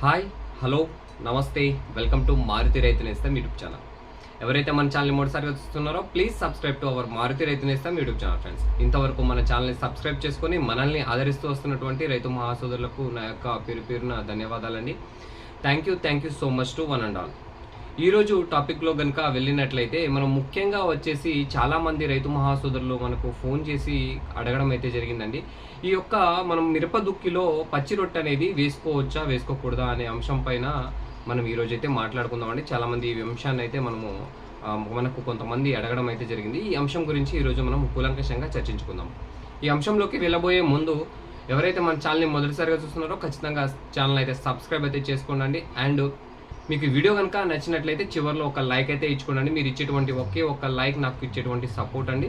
Hi hello నమస్తే welcome to Maruti Rythu Nestham YouTube channel. ఎవరైతే మన ఛానల్ని మొదటిసారిగా చూస్తున్నారో please subscribe to our Maruti Rythu Nestham YouTube channel friends ఇంతవరకు మన ఛానల్ని సబ్స్క్రైబ్ చేసుకొని మనల్ని ఆదరిస్తూ వస్తున్నటువంటి రైతు మహాసోదరులకు నా యొక్క పేరు పేరున ధన్యవాదాలండి. Thank you thank you so much to one and all ఈరోజు టాపిక్లో కనుక వెళ్ళినట్లయితే మనం ముఖ్యంగా వచ్చేసి చాలామంది రైతు మహాసోదరులు మనకు ఫోన్ చేసి అడగడం అయితే జరిగిందండి. ఈ యొక్క మనం మిరప దుక్కిలో పచ్చి రొట్టె అనేది వేసుకోవచ్చా వేసుకోకూడదా అనే అంశం పైన మనం ఈరోజు అయితే మాట్లాడుకుందామండి చాలామంది ఈ అంశాన్ని అయితే మనము మనకు కొంతమంది అడగడం అయితే జరిగింది. ఈ అంశం గురించి ఈరోజు మనం కూలంకషంగా చర్చించుకుందాం. ఈ అంశంలోకి వెళ్ళబోయే ముందు ఎవరైతే మన ఛానల్ని మొదటిసారిగా చూస్తున్నారో ఖచ్చితంగా ఛానల్ అయితే సబ్స్క్రైబ్ అయితే చేసుకోండి అండ్ మీకు ఈ వీడియో కనుక నచ్చినట్లయితే చివరిలో ఒక లైక్ అయితే ఇచ్చుకోండి. మీరు ఇచ్చేటువంటి ఒకే ఒక లైక్ నాకు ఇచ్చేటువంటి సపోర్ట్ అండి.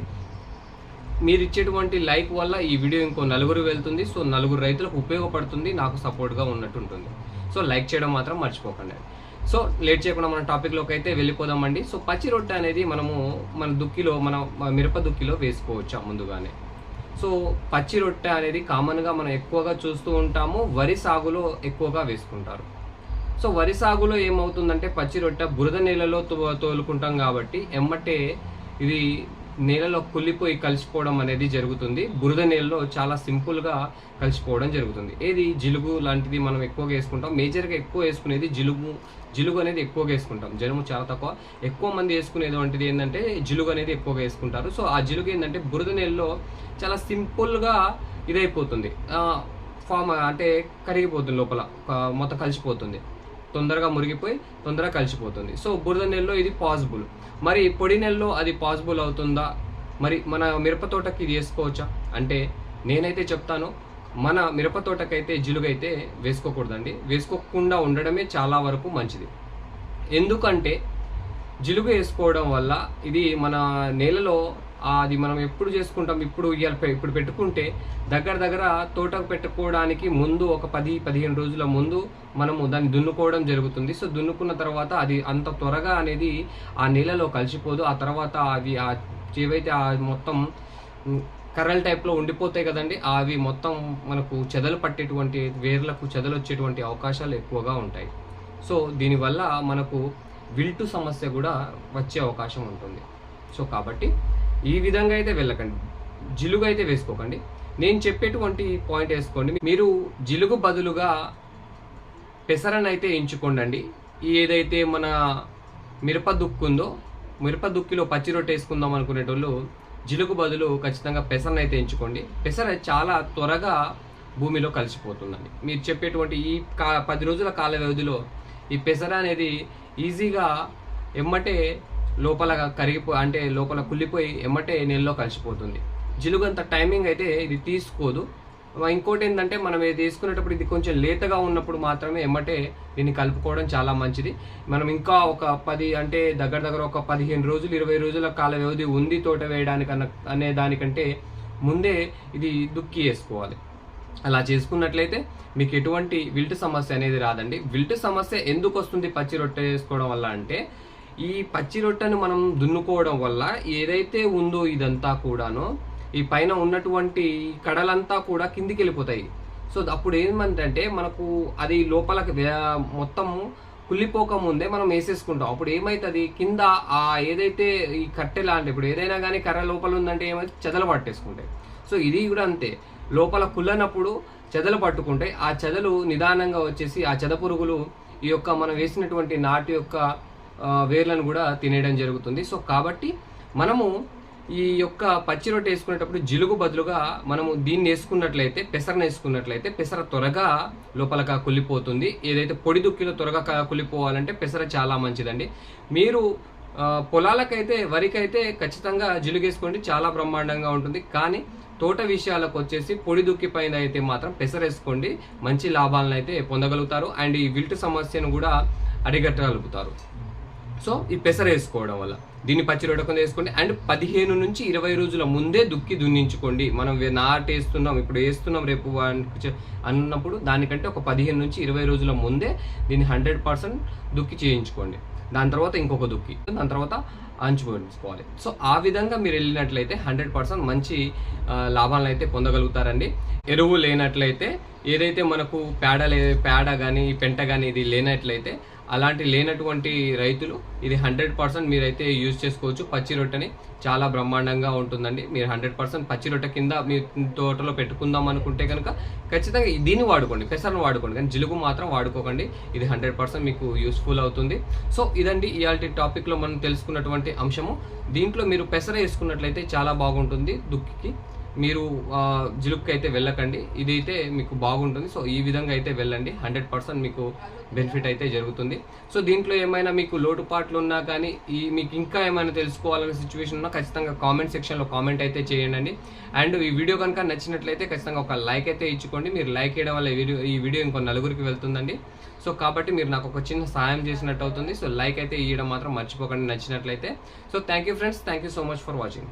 మీరు ఇచ్చేటువంటి లైక్ వల్ల ఈ వీడియో ఇంకో నలుగురు వెళ్తుంది. సో నలుగురు రైతులకు ఉపయోగపడుతుంది నాకు సపోర్ట్గా ఉన్నట్టు ఉంటుంది సో లైక్ చేయడం మాత్రం మర్చిపోకండి. సో లేట్ చేయకుండా మన టాపిక్లోకి అయితే వెళ్ళిపోదామండి. సో పచ్చి రొట్టె అనేది మనము మన దుక్కిలో మన మన మిరప దుక్కిలో వేసుకోవచ్చా ముందుగానే? సో పచ్చి రొట్టె అనేది కామన్గా మనం ఎక్కువగా చూస్తూ ఉంటాము. వరి సాగులో ఎక్కువగా వేసుకుంటారు. సో వరి సాగులో ఏమవుతుందంటే పచ్చి రొట్టె బురద నేలలో తో- తోలుకుంటాం కాబట్టి ఎమ్మటే ఇది నేలలో కుళ్ళిపోయి కలిసిపోవడం అనేది జరుగుతుంది. బురద నేలలో చాలా సింపుల్గా కలిసిపోవడం జరుగుతుంది. ఏది? జిలుగు లాంటిది మనం ఎక్కువగా వేసుకుంటాం. మేజర్గా ఎక్కువ వేసుకునేది జిలుగు జిలుగు అనేది ఎక్కువగా వేసుకుంటాం. జనుము చాలా తక్కువ. ఎక్కువ మంది వేసుకునేది వంటిది ఏంటంటే జిలుగు అనేది ఎక్కువగా వేసుకుంటారు. సో ఆ జిలుగు ఏంటంటే బురద నేలలో చాలా సింపుల్గా ఇదైపోతుంది. ఫామ్ అంటే కరిగిపోతుంది లోపల మొత్తం కలిసిపోతుంది. తొందరగా మురిగిపోయి తొందరగా కలిసిపోతుంది. సో బురద నెలలో ఇది పాసిబుల్ మరి పొడి నెలలో అది పాసిబుల్ అవుతుందా? మరి మన మిరప తోటకి ఇది వేసుకోవచ్చా? అంటే నేనైతే చెప్తాను మన మిరప తోటకైతే జిలుగైతే వేసుకోకూడదండి. వేసుకోకుండా ఉండడమే చాలా వరకు మంచిది. ఎందుకంటే జిలుగు వేసుకోవడం వల్ల ఇది మన నేలలో అది మనం ఎప్పుడు చేసుకుంటాం ఇప్పుడు ఇవాళ పె- ఇప్పుడు పెట్టుకుంటే దగ్గర దగ్గర తోటకు పెట్టుకోవడానికి ముందు ఒక పది పదిహేను రోజుల ముందు మనము దాన్ని దున్నుకోవడం జరుగుతుంది. సో దున్నుకున్న తర్వాత అది అంత త్వరగా అనేది ఆ నీళ్ళలో కలిసిపోదు. ఆ తర్వాత అవి ఆ ఏవైతే ఆ మొత్తం కర్రల టైప్లో ఉండిపోతాయి కదండి అవి మొత్తం మనకు చెదలు పట్టేటువంటి వేర్లకు చెదలు వచ్చేటువంటి అవకాశాలు ఎక్కువగా ఉంటాయి. సో దీనివల్ల మనకు విల్టు సమస్య కూడా వచ్చే అవకాశం ఉంటుంది. సో కాబట్టి ఈ విధంగా అయితే వెళ్ళకండి. జిలుగు అయితే వేసుకోకండి. నేను చెప్పేటువంటి పాయింట్ వేసుకోండి. మీరు జిలుగు బదులుగా పెసరను అయితే ఎంచుకోండి ఏదైతే మన మిరప దుక్కు ఉందో మిరప దుక్కిలో పచ్చి రొట్టె వేసుకుందాం అనుకునేటోళ్ళు జిలుగు బదులు ఖచ్చితంగా పెసరను అయితే ఎంచుకోండి. పెసర చాలా త్వరగా భూమిలో కలిసిపోతుందండి మీరు చెప్పేటువంటి ఈ కా పది రోజుల కాల వ్యవధిలో ఈ పెసర అనేది ఈజీగా ఎమ్మటే లోపల కరిగిపో అంటే లోపల కుళ్ళిపోయి ఎమ్మటే నీళ్ళలో కలిసిపోతుంది. జిలుగంత టైమింగ్ అయితే ఇది తీసుకోదు. ఇంకోటి ఏంటంటే మనం ఇది తీసుకునేటప్పుడు ఇది కొంచెం లేతగా ఉన్నప్పుడు మాత్రమే ఎమ్మటే దీన్ని కలుపుకోవడం చాలా మంచిది. మనం ఇంకా ఒక పది అంటే దగ్గర దగ్గర ఒక పదిహేను రోజులు ఇరవై రోజుల కాల వ్యవధి ఉంది తోట వేయడానికి అనే దానికంటే ముందే ఇది దుక్కి వేసుకోవాలి. అలా చేసుకున్నట్లయితే మీకు ఎటువంటి విల్ట్ సమస్య అనేది రాదండి. విల్ట్ సమస్య ఎందుకు వస్తుంది పచ్చి రొట్టె వేసుకోవడం వల్ల అంటే ఈ పచ్చి రొట్టెను మనం దున్నుకోవడం వల్ల ఏదైతే ఉందో ఇదంతా కూడాను ఈ పైన ఉన్నటువంటి కడలంతా కూడా కిందికి వెళ్ళిపోతాయి. సో అప్పుడు ఏమంటే మనకు అది లోపలకి మొత్తం కుళ్ళిపోక ముందే మనం వేసేసుకుంటాం. అప్పుడు ఏమవుతుంది కింద ఆ ఏదైతే ఈ కట్టె లాంటి ఇప్పుడు ఏదైనా కానీ కర్ర లోపల ఉందంటే ఏమైతే చెదలు పట్టేసుకుంటాయి. సో ఇది కూడా అంతే. లోపల కుళ్ళనప్పుడు చెదలు పట్టుకుంటాయి. ఆ చెదలు నిదానంగా వచ్చేసి ఆ చెద పురుగులు ఈ యొక్క మనం వేసినటువంటి నాటు యొక్క వేర్లను కూడా తినేయడం జరుగుతుంది. సో కాబట్టి మనము ఈ యొక్క పచ్చి రొట్టె వేసుకునేటప్పుడు జిలుగు బదులుగా మనము దీన్ని వేసుకున్నట్లయితే పెసరను వేసుకున్నట్లయితే పెసర త్వరగా లోపలగా కుళ్ళిపోతుంది. ఏదైతే పొడి దుక్కిలో త్వరగా కుళ్ళిపోవాలంటే పెసర చాలా మంచిదండి. మీరు పొలాలకైతే వరికైతే ఖచ్చితంగా జిలుగేసుకోండి. చాలా బ్రహ్మాండంగా ఉంటుంది. కానీ తోట విషయాలకు వచ్చేసి పొడి దుక్కి పైన అయితే మాత్రం పెసరేసుకోండి మంచి లాభాలను అయితే పొందగలుగుతారు. అండ్ ఈ విల్ట్ సమస్యను కూడా అరిగట్టగలుగుతారు సో ఈ పెసర వేసుకోవడం వల్ల. దీన్ని పచ్చి రొడకుండా వేసుకోండి అండ్ పదిహేను నుంచి ఇరవై రోజుల ముందే దుక్కి దున్నించుకోండి. మనం వే- నాటు వేస్తున్నాం ఇప్పుడు వేస్తున్నాం రేపు అన్నప్పుడు దానికంటే ఒక పదిహేను నుంచి ఇరవై రోజుల ముందే దీన్ని హండ్రెడ్ పర్సెంట్ దుక్కి చేయించుకోండి. దాని తర్వాత ఇంకొక దుక్కి. దాని తర్వాత అంచుకోవాలి సో ఆ విధంగా మీరు వెళ్ళినట్లయితే హండ్రెడ్ పర్సెంట్ మంచి లాభాలను అయితే పొందగలుగుతారండి. ఎరువు లేనట్లయితే ఏదైతే మనకు పేడ లే పేడ కానీ పెంట కానీ ఇది లేనట్లయితే అలాంటి లేనటువంటి రైతులు ఇది హండ్రెడ్ పర్సెంట్ మీరైతే యూజ్ చేసుకోవచ్చు. పచ్చి రొట్టెని చాలా బ్రహ్మాండంగా ఉంటుందండి. మీరు హండ్రెడ్ పర్సెంట్ పచ్చి రొట్టె కింద మీ తోటలో పెట్టుకుందాం అనుకుంటే కనుక ఖచ్చితంగా దీన్ని వాడుకోండి పెసరను వాడుకోండి. కానీ జిలుగు మాత్రం వాడుకోకండి. ఇది హండ్రెడ్ పర్సెంట్ మీకు యూస్ఫుల్ అవుతుంది. సో ఇదండి ఇవాళ టాపిక్లో మనం తెలుసుకున్నటువంటి అంశము. దీంట్లో మీరు పెసర వేసుకున్నట్లయితే చాలా బాగుంటుంది దుక్కికి మీరు జిలుప్కి జిలుక్కి అయితే వెళ్ళకండి. ఇది అయితే మీకు బాగుంటుంది. సో ఈ విధంగా అయితే వెళ్ళండి. హండ్రెడ్ పర్సెంట్ మీకు బెనిఫిట్ అయితే జరుగుతుంది. సో దీంట్లో ఏమైనా మీకు లోటుపాట్లు ఉన్నా కానీ ఈ మీకు ఇంకా ఏమైనా తెలుసుకోవాలనే సిచ్యువేషన్ ఉన్నా ఖచ్చితంగా కామెంట్ సెక్షన్లో కామెంట్ అయితే చేయండి. అండ్ ఈ వీడియో కనుక నచ్చినట్లయితే ఖచ్చితంగా ఒక లైక్ అయితే ఇచ్చుకోండి. మీరు లైక్ చేయడం వల్ల ఈ వీడియో ఈ వీడియో ఇంకో నలుగురికి వెళ్తుందండి. సో కాబట్టి మీరు నాకు ఒక చిన్న సాయం చేసినట్టు అవుతుంది. సో లైక్ అయితే ఇవ్వడం మాత్రం మర్చిపోకండి నచ్చినట్లయితే. So thank you friends thank you so much for watching